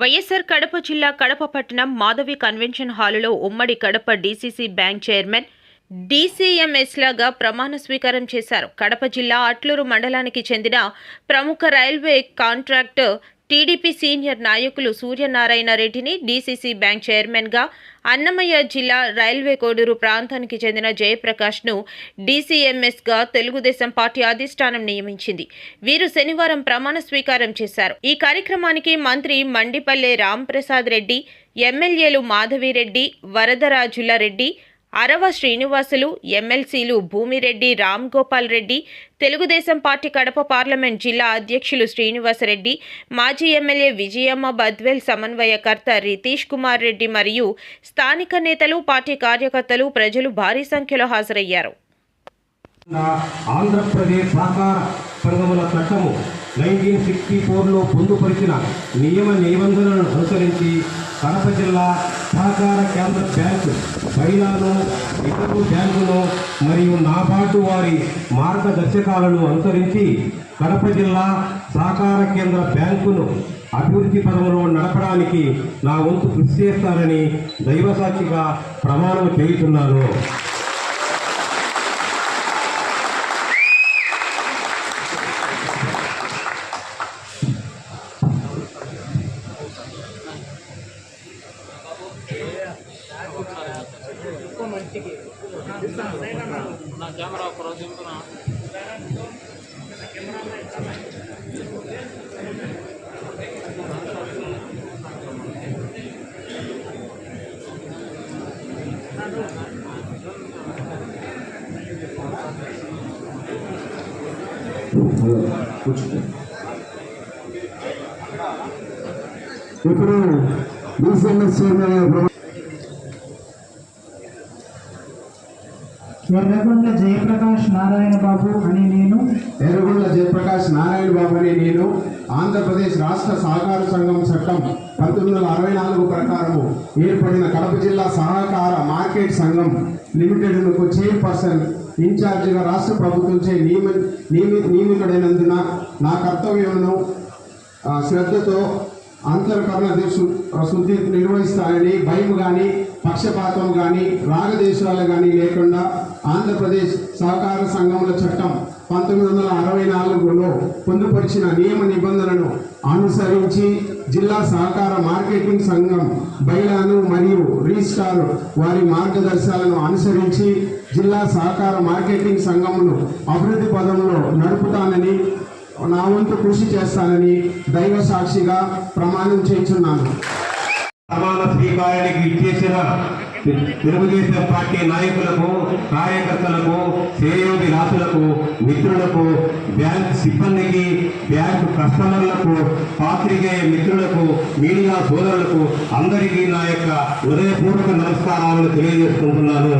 వైఎస్సార్ కడప జిల్లా కడప పట్టణం మాధవి కన్వెన్షన్ హాలులో ఉమ్మడి Kadapa DCC bank chairman DCMS లాగా ప్రమాణ స్వీకారం చేశారు. కడప జిల్లా అట్లూరు మండలానికి చెందిన ప్రముఖ రైల్వే కాంట్రాక్టర్ టీడీపీ సీనియర్ నాయకులు సూర్యనారాయణ రెడ్డిని డీసీసీ బ్యాంక్ చైర్మన్గా అన్నమయ్య జిల్లా రైల్వే కోడూరు ప్రాంతానికి చెందిన జయప్రకాష్ను డీసీఎంఎస్గా తెలుగుదేశం పార్టీ అధిష్టానం నియమించింది. వీరు శనివారం ప్రమాణ స్వీకారం చేశారు. ఈ కార్యక్రమానికి మంత్రి మండిపల్లె రాంప్రసాద్ రెడ్డి ఎమ్మెల్యేలు మాధవిరెడ్డి వరదరాజుల రెడ్డి అరవ శ్రీనివాసులు ఎమ్మెల్సీలు భూమిరెడ్డి రామ్ గోపాల్ రెడ్డి తెలుగుదేశం పార్టీ కడప పార్లమెంట్ జిల్లా అధ్యక్షులు శ్రీనివాసరెడ్డి మాజీ ఎమ్మెల్యే విజయమ్మ బద్వేల్ సమన్వయకర్త రితీష్ కుమార్ రెడ్డి మరియు స్థానిక నేతలు పార్టీ కార్యకర్తలు ప్రజలు భారీ సంఖ్యలో హాజరయ్యారు. ఆంధ్రప్రదేశ్ సహకార సంఘముల చట్టము నైన్టీన్ సిక్స్టీ ఫోర్లో పొందుపరిచిన నియమ నిబంధనలను అనుసరించి కడప జిల్లా సహకార కేంద్ర బ్యాంకు బైలాను ఇతరు బ్యాంకును మరియు నాబార్డు వారి మార్గదర్శకాలను అనుసరించి కడప జిల్లా సహకార కేంద్ర బ్యాంకును అభివృద్ధి పదంలో నడపడానికి నా వంతు కృషి చేస్తానని దైవసాక్షిగా ప్రమాణం చేయుతున్నాను నా కెమెరా ఒక రోజు దింపునా ఇప్పుడు డిసిఎంఎస్ చైర్మన్ ఎర్రగొండ జయప్రకాష్ నారాయణ బాబు అని నేను ఎర్రగొండ జయప్రకాష్ నారాయణ బాబు అని నేను ఆంధ్రప్రదేశ్ రాష్ట్ర సహకార సంఘం చట్టం పంతొమ్మిది వందల అరవై నాలుగు ప్రకారము ఏర్పడిన కడప జిల్లా సహకార మార్కెట్ సంఘం లిమిటెడ్కు చైర్పర్సన్ ఇన్ఛార్జిగా రాష్ట్ర ప్రభుత్వంచే నియమి నియమి నియమితుడైనందున నా కర్తవ్యమును శ్రద్ధతో అంతర్కరణ శు- శుద్ధి నిర్వహిస్తాయని భయం కానీ పక్షపాతం కానీ రాగదేశాలు కానీ లేకుండా ఆంధ్రప్రదేశ్ సహకార సంఘముల చట్టం పంతొమ్మిది వందల అరవై నాలుగులో పొందుపరిచిన నియమ నిబంధనలను అనుసరించి జిల్లా సహకార మార్కెటింగ్ సంఘం బైలాను మరియు రిజిస్టార్ వారి మార్గదర్శకాలను అనుసరించి జిల్లా సహకార మార్కెటింగ్ సంఘమును అభివృద్ధి పదంలో నడుపుతానని నా వంతు కృషి చేస్తానని దైవ సాక్షిగా ప్రమాణం చేయించున్నాను. ప్రమాణ స్వీకారానికి ఇచ్చేసిన తెలుగుదేశం పార్టీ నాయకులకు కార్యకర్తలకు సేయోగి రాసులకు మిత్రులకు బ్యాంక్ సిబ్బందికి బ్యాంకు కస్టమర్లకు పాత్రికేయ మిత్రులకు మీడియా సోదరులకు అందరికీ నా యొక్క హృదయపూర్వక నమస్కారాలను తెలియజేసుకుంటున్నాను.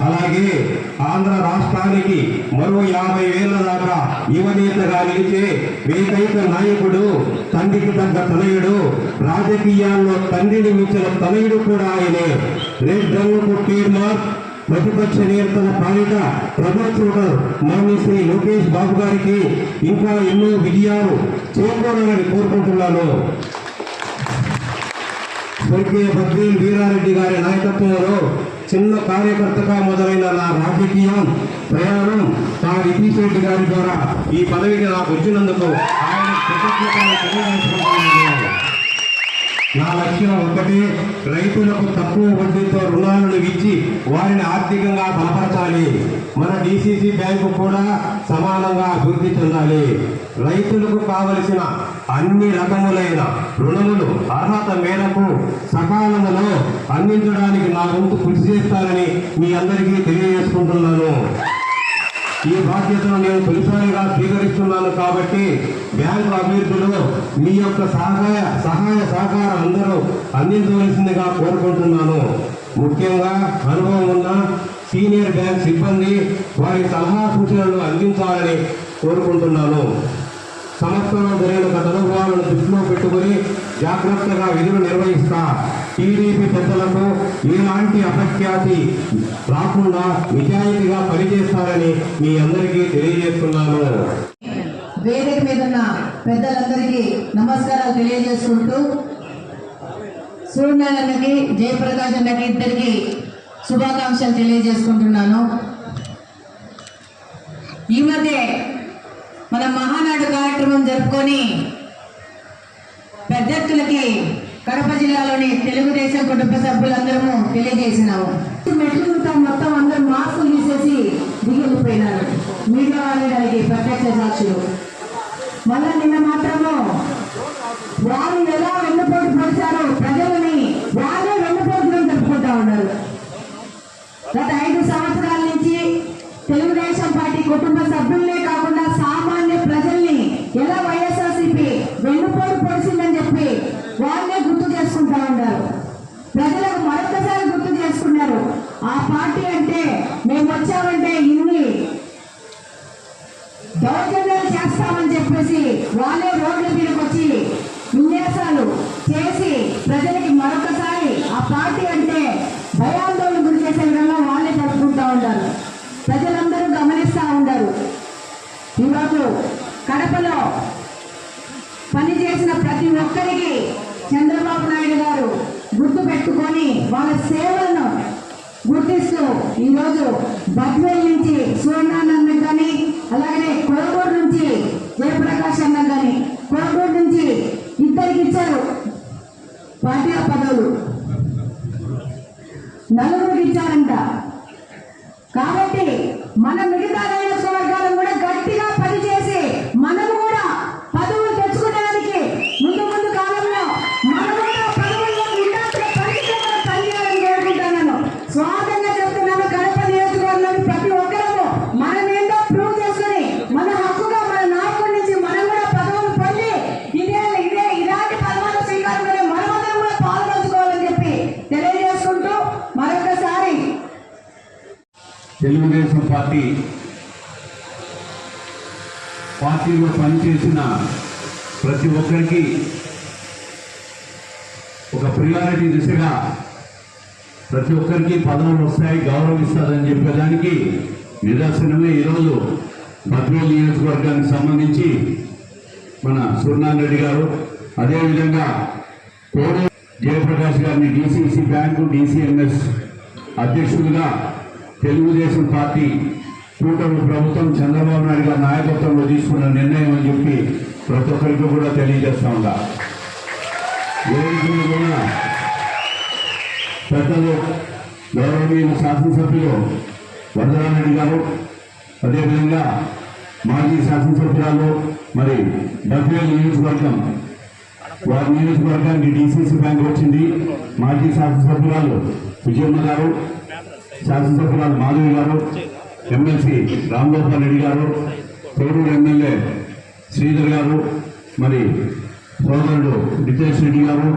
అలాగే ఆంధ్ర రాష్ట్రానికి మరో యాభై వేల దాకా యువనేతగా నిలిచే ఏకైక నాయకుడు తండ్రికి తగ్గ తనయుడు రాజకీయాల్లో తండ్రిని మించిన తనయుడు కూడా ఆయనే. రెడ్ రంగుకు మార్క్ ప్రతిపక్ష నేతల పాలిట ప్రభుత్వ మాన్య శ్రీ లోకేష్ బాబు గారికి ఇంకా ఎన్నో విజయాలు చేకూరాలని కోరుకుంటున్నాను. స్వర్గీయ బద్రీల్ వీరారెడ్డి గారి నాయకత్వంలో చిన్న కార్యకర్తగా మొదలైన నా రాజకీయం ప్రయాణం మా రితీష్ రెడ్డి గారి ద్వారా ఈ పదవికి నాకు వచ్చినందుకు ఆయన కృతజ్ఞతలు తెలియజేసుకుంటున్నాను. నా లక్ష్యం ఒకటి రైతులకు తక్కువ వడ్డీతో రుణాలను ఇచ్చి వారిని ఆర్థికంగా బలపరచాలి. మన డిసిసి బ్యాంకు కూడా సమానంగా అభివృద్ధి చెందాలి. రైతులకు కావలసిన అన్ని రకములైన రుణములు అర్హత మేరకు సకాలంలో అందించడానికి నా వంతు కృషి చేస్తానని మీ అందరికీ తెలియజేసుకుంటున్నాను. ఈ బాధ్యతను నేను తొలిసారిగా స్వీకరిస్తున్నాను కాబట్టి బ్యాంకు అభివృద్ధిలో మీ యొక్క సహాయ సహాయ సహకారం అందరూ అందించవలసిందిగా కోరుకుంటున్నాను. ముఖ్యంగా అనుభవం ఉన్న సీనియర్ బ్యాంక్ సిబ్బంది వారి సలహా సూచనలు అందించాలని కోరుకుంటున్నాను. సంవత్సరం జరిగిన గత అనుభవాలను దృష్టిలో పెట్టుకుని జాగ్రత్తగా విధులు నిర్వహిస్తా. టీడీపీ పెద్దలకు ఎలాంటి అపఖ్యాతి రాకుండా నిజాయితీగా పనిచేస్తారని మీ అందరికీ తెలియజేస్తున్నాను. వేదిక మీద ఉన్న పెద్దలందరికీ నమస్కారాలు తెలియజేసుకుంటూ సూర్యనారాయణ అన్నకి జయప్రకాష్ అన్నకి ఇద్దరికి శుభాకాంక్షలు తెలియజేసుకుంటున్నాను. ఈ మధ్య మన మహానాడు కార్యక్రమం జరుపుకొని పెద్దలకి కడప జిల్లాలోని తెలుగుదేశం కుటుంబ సభ్యులందరము తెలియజేసినాము. మెట్లు మొత్తం అందరూ మాస్కులు తీసేసి దిగిపోయినారు. మీడియా వాళ్ళే ప్రత్యక్ష సాక్షులు. మళ్ళా నిన్న మాత్రము వారు ఎలా వెన్నుపోటు పొడిచారో ప్రజలని వాళ్ళే వెన్నుపోటులను జరుపుకుంటా ఉన్నారు. గత ఐదు సంవత్సరాల నుంచి తెలుగుదేశం పార్టీ కుటుంబ సభ్యులనే కాకుండా సామాన్య ప్రజల్ని ఎలా వైఎస్ఆర్సీపీ వెన్నుపోటు పొడిచిందని చెప్పి వాళ్ళే గుర్తు చేసుకుంటా ఉన్నారు ప్రజలకు మరొకసారి గుర్తు చేసుకున్నారు ఆ పార్టీ అంటే మేము వచ్చామంటే ఇన్ని దౌర్జన్యాలు చేస్తామని చెప్పేసి వాళ్ళే రోడ్ల మీదకి వచ్చి విన్యాసాలు చేసి ప్రజలకి మరొకసారి ఆ పార్టీ అంటే భయాందోళన గురి చేసే విధంగా వాళ్ళే జరుపుకుంటా ఉంటారు ప్రజలందరూ గమనిస్తూ ఉంటారు ఈరోజు కడపలో పనిచేసిన ప్రతి ఒక్కరికి చంద్రబాబు నాయుడు గారు గుర్తు పెట్టుకొని వాళ్ళ సేవలను గుర్తిస్తూ ఈరోజు బద్వేల్ నుంచి సూర్యనారాయణ కానీ అలాగే కొరగూరు నుంచి జయప్రకాష్ అన్న కానీ కొరగూరు నుంచి ఇద్దరికి ఇచ్చారు పార్టీ పదవులు. నలుగురికి ఇచ్చారంట. కాబట్టి మన మిగతా తెలుగుదేశం పార్టీ పార్టీలో పనిచేసిన ప్రతి ఒక్కరికి ఒక ప్రియారిటీ దిశగా ప్రతి ఒక్కరికి పదవులు వస్తాయి గౌరవిస్తారని చెప్పేదానికి నిదర్శనమే ఈరోజు బద్వేల్ నియోజకవర్గానికి సంబంధించి మన సూర్యనారాయణ రెడ్డి గారు. అదేవిధంగా కోడే జయప్రకాష్ గారిని డిసిసి బ్యాంకు డీసీఎంఎస్ అధ్యక్షులుగా తెలుగుదేశం పార్టీ కూటమి ప్రభుత్వం చంద్రబాబు నాయుడు గారి నాయకత్వంలో తీసుకున్న నిర్ణయం అని చెప్పి ప్రతి ఒక్కరికి కూడా తెలియజేస్తా ఉందా వేదిక పెద్దలు గౌరవనీయులు శాసనసభ్యులు వరదరామరెడ్డి గారు అదేవిధంగా మాజీ శాసనసభ్యురాలు మరి బద్వేల్ నియోజకవర్గం వారి నియోజకవర్గానికి డిసిసి బ్యాంక్ వచ్చింది. మాజీ శాసనసభ్యురాలు విజయమ్మ గారు శాసనసభ్యురాలు మాధవి గారు ఎమ్మెల్సీ రామ్గోపాల్ రెడ్డి గారు తోడూరు ఎమ్మెల్యే శ్రీధర్ గారు మరి సోదరుడు నితేష్ రెడ్డి గారు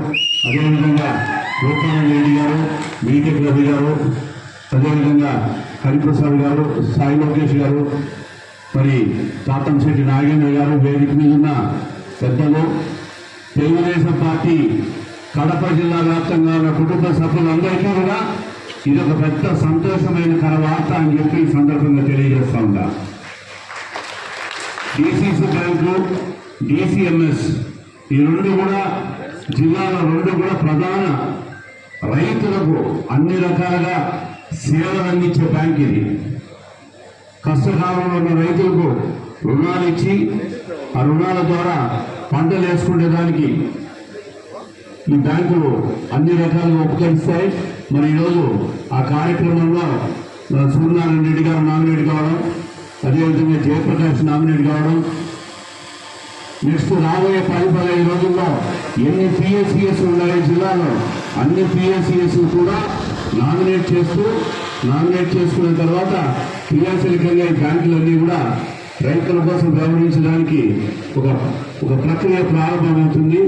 అదేవిధంగా రూపానంద రెడ్డి గారు బీటెక్ రవి గారు అదేవిధంగా హరిప్రసాద్ గారు సాయి లోకేష్ గారు మరి తాతంశెట్టి నాగేంద్ర గారు వేదిక మీద ఉన్న పెద్దలు తెలుగుదేశం పార్టీ కడప జిల్లా వ్యాప్తంగా ఉన్న కుటుంబ సభ్యులందరికీ కూడా ఇది ఒక పెద్ద సంతోషమైన తర్వాత అని చెప్పి ఈ సందర్భంగా తెలియజేస్తా ఉందా డిసిసి బ్యాంకు డిసిఎంఎస్ ఈ రెండు కూడా జిల్లాలో రెండు కూడా ప్రధాన రైతులకు అన్ని రకాలుగా సేవలు అందించే బ్యాంక్ ఇది. కష్టకాలంలో ఉన్న రైతులకు రుణాలు ఇచ్చి ఆ రుణాల ద్వారా పంటలు వేసుకునే దానికి ఈ బ్యాంకులు అన్ని రకాలుగా ఉపకరిస్తాయి. మరి ఈరోజు ఆ కార్యక్రమంలో సూర్యనారాయణ రెడ్డి గారు నామినేట్ కావడం అదేవిధంగా జయప్రకాష్ నామినేట్ కావడం నెక్స్ట్ రాబోయే పది పదహైదు రోజుల్లో ఎన్ని పిఎస్సిఎస్ ఉన్నాయి జిల్లాలో అన్ని పిఎస్సిఎస్ కూడా నామినేట్ చేస్తూ నామినేట్ చేసుకున్న తర్వాత క్రియాశీలకంగా ఈ బ్యాంకులన్నీ కూడా రైతుల కోసం వ్యవహరించడానికి ఒక ఒక ప్రక్రియ ప్రారంభమవుతుంది.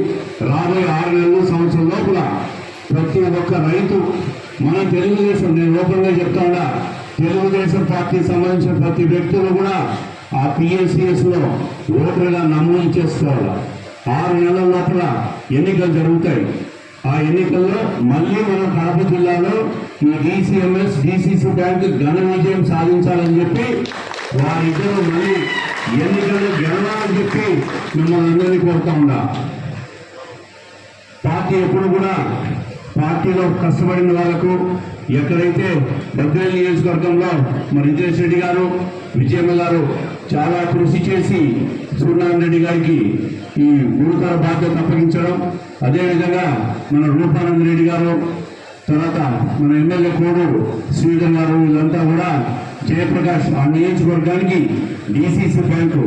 రాబోయే ఆరు నెలలు సంవత్సరం లోపల ప్రతి ఒక్క రైతు మన తెలుగుదేశం నేను ఓపెన్గా చెప్తాడా తెలుగుదేశం పార్టీకి సంబంధించిన ప్రతి వ్యక్తులు కూడా ఆ పిఎస్సిఎస్లో ఓటర్గా నమోదు చేసుకోవాలి. ఆరు నెలల లోపల ఎన్నికలు జరుగుతాయి. ఆ ఎన్నికల్లో మళ్ళీ మనం కడప జిల్లాలో ఈ డిసిఎంఎస్ డిసిసి బ్యాంక్ ఘన విజయం సాధించాలని చెప్పి వారిద్దరూ మళ్ళీ ఎన్నికలు గెలవాలని చెప్పి మిమ్మల్ని అందరినీ కోరుతా ఉండా పార్టీ ఎప్పుడు కూడా పార్టీలో కష్టపడిన వాళ్ళకు ఎక్కడైతే బద్రేల్ నియోజకవర్గంలో మరి రిజేష్ రెడ్డి గారు విజయమ్మ గారు చాలా కృషి చేసి సూర్యనారాయణ రెడ్డి గారికి ఈ గురుతర బాధ్యత అప్పగించడం అదేవిధంగా మన రూపానంద రెడ్డి గారు తర్వాత మన ఎమ్మెల్యే కోడు శ్రీధర్ గారు వీళ్ళంతా కూడా జయప్రకాష్ ఆ నియోజకవర్గానికి డిసిసి బ్యాంకు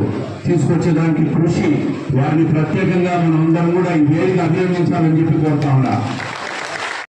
తీసుకొచ్చేదానికి కృషి వారిని ప్రత్యేకంగా మనం అందరం కూడా ఈ వేదిక అభినందించాలని చెప్పి కోరుతా ఉన్నా.